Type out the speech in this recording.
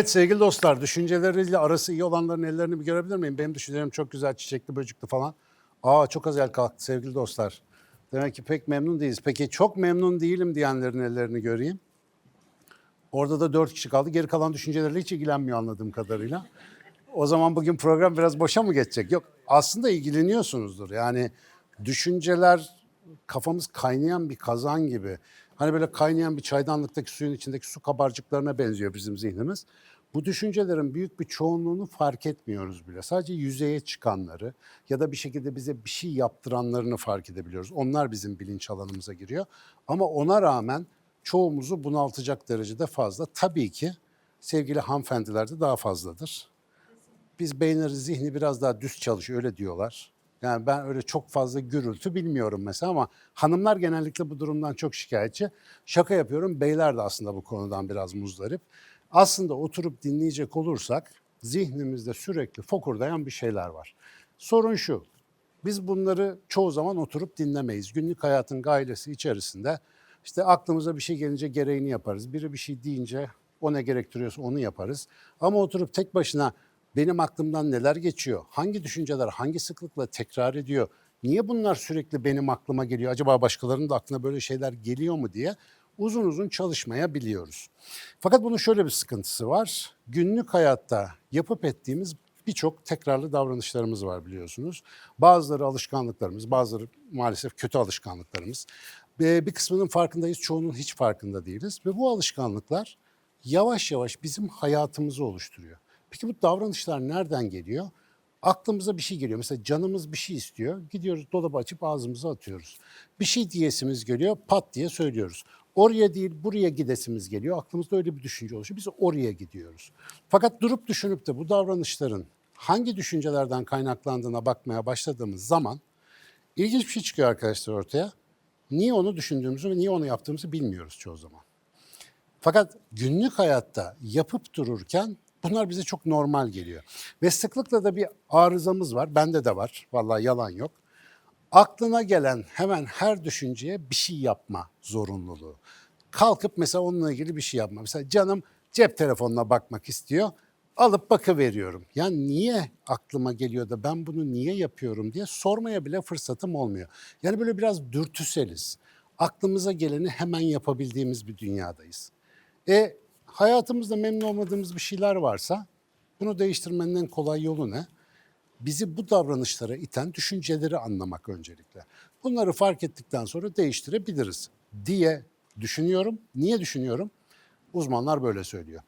Evet sevgili dostlar, düşünceleriyle arası iyi olanların ellerini bir görebilir miyim? Benim düşüncelerim çok güzel, çiçekli, böcekli falan. Aa çok az el kalktı sevgili dostlar. Demek ki pek memnun değiliz. Peki çok memnun değilim diyenlerin ellerini göreyim. Orada da dört kişi kaldı. Geri kalan düşünceleriyle hiç ilgilenmiyor anladığım kadarıyla. O zaman bugün program biraz boşa mı geçecek? Yok aslında ilgileniyorsunuzdur. Yani düşünceler kafamız kaynayan bir kazan gibi. Hani böyle kaynayan bir çaydanlıktaki suyun içindeki su kabarcıklarına benziyor bizim zihnimiz. Bu düşüncelerin büyük bir çoğunluğunu fark etmiyoruz bile. Sadece yüzeye çıkanları ya da bir şekilde bize bir şey yaptıranlarını fark edebiliyoruz. Onlar bizim bilinç alanımıza giriyor. Ama ona rağmen çoğumuzu bunaltacak derecede fazla. Tabii ki sevgili hanımefendilerde daha fazladır biz beyinleri zihni biraz daha düz çalışıyor öyle diyorlar. Yani ben öyle çok fazla gürültü bilmiyorum mesela ama hanımlar genellikle bu durumdan çok şikayetçi. Şaka yapıyorum beyler de aslında bu konudan biraz muzdarip. Aslında oturup dinleyecek olursak zihnimizde sürekli fokurdayan bir şeyler var. Sorun şu, biz bunları çoğu zaman oturup dinlemeyiz. Günlük hayatın gailesi içerisinde işte aklımıza bir şey gelince gereğini yaparız. Biri bir şey deyince o ne gerektiriyorsa onu yaparız. Ama oturup tek başına benim aklımdan neler geçiyor? Hangi düşünceler hangi sıklıkla tekrar ediyor? Niye bunlar sürekli benim aklıma geliyor? Acaba başkalarının da aklına böyle şeyler geliyor mu diye uzun uzun çalışmayabiliyoruz. Fakat bunun şöyle bir sıkıntısı var. Günlük hayatta yapıp ettiğimiz birçok tekrarlı davranışlarımız var biliyorsunuz. Bazıları alışkanlıklarımız, bazıları maalesef kötü alışkanlıklarımız. Bir kısmının farkındayız, çoğunun hiç farkında değiliz. Ve bu alışkanlıklar yavaş yavaş bizim hayatımızı oluşturuyor. Peki bu davranışlar nereden geliyor? Aklımıza bir şey geliyor. Mesela canımız bir şey istiyor. Gidiyoruz dolabı açıp ağzımıza atıyoruz. Bir şey diyesimiz geliyor pat diye söylüyoruz. Oraya değil buraya gidesimiz geliyor. Aklımızda öyle bir düşünce oluşuyor. Biz oraya gidiyoruz. Fakat durup düşünüp de bu davranışların hangi düşüncelerden kaynaklandığına bakmaya başladığımız zaman ilginç bir şey çıkıyor arkadaşlar ortaya. Niye onu düşündüğümüzü ve niye onu yaptığımızı bilmiyoruz çoğu zaman. Fakat günlük hayatta yapıp dururken bunlar bize çok normal geliyor. Ve sıklıkla da bir arızamız var. Bende de var. Vallahi yalan yok. Aklına gelen hemen her düşünceye bir şey yapma zorunluluğu. Kalkıp mesela onunla ilgili bir şey yapma. Mesela canım cep telefonuna bakmak istiyor. Alıp bakıveriyorum. Ya niye aklıma geliyor da ben bunu niye yapıyorum diye sormaya bile fırsatım olmuyor. Yani böyle biraz dürtüseliz. Aklımıza geleni hemen yapabildiğimiz bir dünyadayız. E hayatımızda memnun olmadığımız bir şeyler varsa bunu değiştirmenin en kolay yolu ne? Bizi bu davranışlara iten düşünceleri anlamak öncelikle. Bunları fark ettikten sonra değiştirebiliriz diye düşünüyorum. Niye düşünüyorum? Uzmanlar böyle söylüyor.